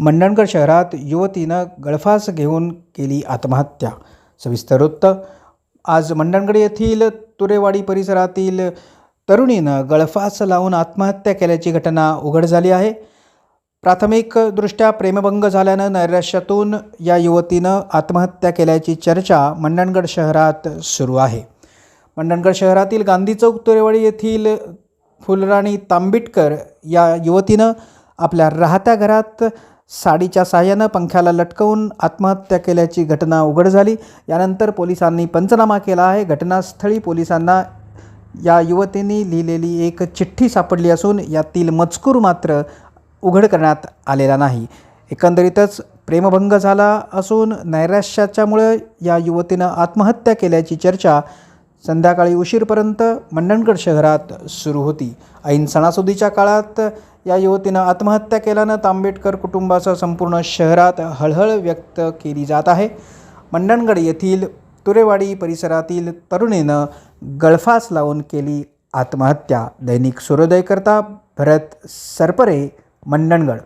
मंडणगड शहरात युवतीनं गळफास घेऊन केली आत्महत्या. सविस्तर वृत्त आज मंडणगड येथील तुरेवाडी परिसरातील तरुणीनं गळफास लावून आत्महत्या केल्याची घटना उघड झाली आहे. प्राथमिकदृष्ट्या प्रेमभंग झाल्यानं नैराश्यातून या युवतीनं आत्महत्या केल्याची चर्चा मंडणगड शहरात सुरू आहे. मंडणगड शहरातील गांधी चौक तुरेवाडी येथील फुलराणी तांबिटकर या युवतीनं आपल्या राहत्या घरात साडीच्या सहाय्यानं पंख्याला लटकवून आत्महत्या केल्याची घटना उघड झाली. यानंतर पोलिसांनी पंचनामा केला आहे. घटनास्थळी पोलिसांना या युवतींनी लिहिलेली एक चिठ्ठी सापडली असून यातील मजकूर मात्र उघड करण्यात आलेला नाही. एकंदरीतच प्रेमभंग झाला असून नैराश्याच्यामुळे या युवतीनं आत्महत्या केल्याची चर्चा संध्याकाळी उशीरपर्यंत मंडणगड शहरात सुरू होती. ऐन सणासुदीच्या काळात या युवतीनं आत्महत्या केल्यानं तांबेडकर कुटुंबासह संपूर्ण शहरात हळहळ व्यक्त केली जात आहे. मंडणगड येथील तुरेवाडी परिसरातील तरुणीनं गळफास लावून केली आत्महत्या. दैनिक सूर्योदयकरता भरत सरपरे मंडणगड.